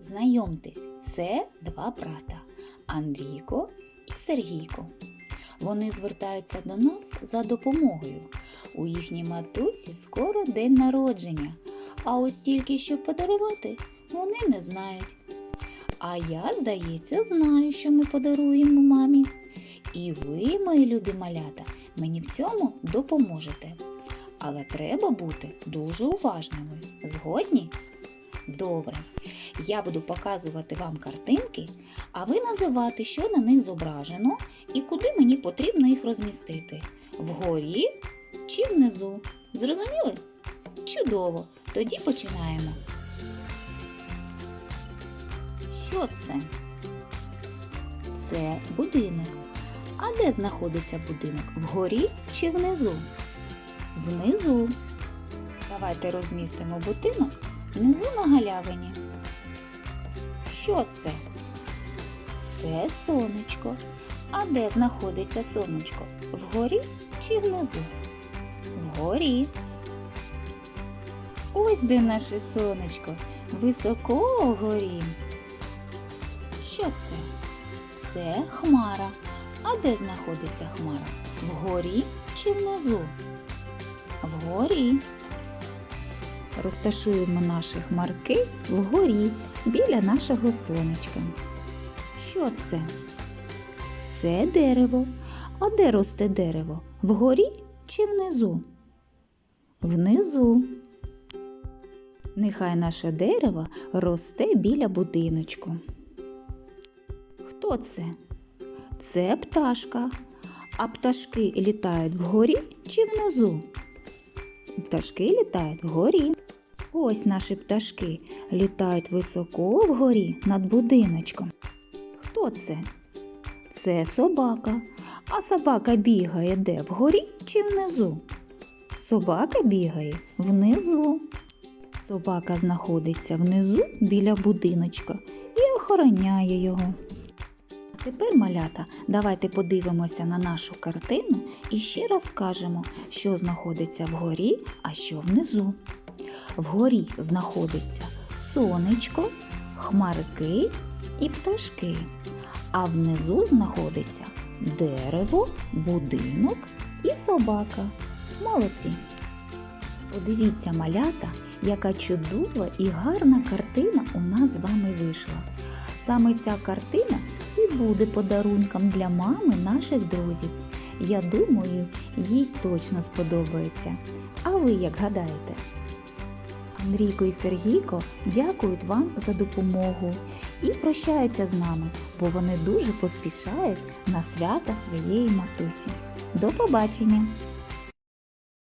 Знайомтесь, це два брата Андрійко і Сергійко. Вони звертаються до нас за допомогою. У їхній матусі скоро день народження, а ось тільки що подарувати вони не знають. А я, здається, знаю, що ми подаруємо мамі. І ви, мої любі малята, мені в цьому допоможете. Але треба бути дуже уважними. Згодні? Добре. Я буду показувати вам картинки, а ви називати, що на них зображено і куди мені потрібно їх розмістити вгорі чи внизу. Зрозуміли? Чудово! Тоді починаємо. Що це? Це будинок. А де знаходиться будинок? Вгорі чи внизу? Внизу. Давайте розмістимо будинок внизу на галявині. Що це? Це сонечко. А де знаходиться сонечко? Вгорі чи внизу? Вгорі. Ось де наше сонечко. Високо вгорі. Що це? Це хмара. А де знаходиться хмара? Вгорі чи внизу? Вгорі. Розташуємо наші хмарки вгорі біля нашого сонечка. Що це? Це дерево. А де росте дерево? Вгорі чи внизу? Внизу. Нехай наше дерево росте біля будиночку. Хто це? Це пташка. А пташки літають вгорі чи внизу? Пташки літають вгорі. Ось наші пташки літають високо вгорі над будиночком. Хто це? Це собака. А собака бігає де? Вгорі чи внизу? Собака бігає внизу. Собака знаходиться внизу біля будиночка і охороняє його. Тепер, малята, давайте подивимося на нашу картину і ще раз скажемо, що знаходиться вгорі, а що внизу. Вгорі знаходиться сонечко, хмарки і пташки, а внизу знаходиться дерево, будинок і собака. Молодці! Подивіться, малята, яка чудова і гарна картина у нас з вами вийшла. Саме ця картина і буде подарунком для мами наших друзів. Я думаю, їй точно сподобається. А ви як гадаєте? Андрійко і Сергійко дякують вам за допомогу і прощаються з нами, бо вони дуже поспішають на свята своєї матусі. До побачення!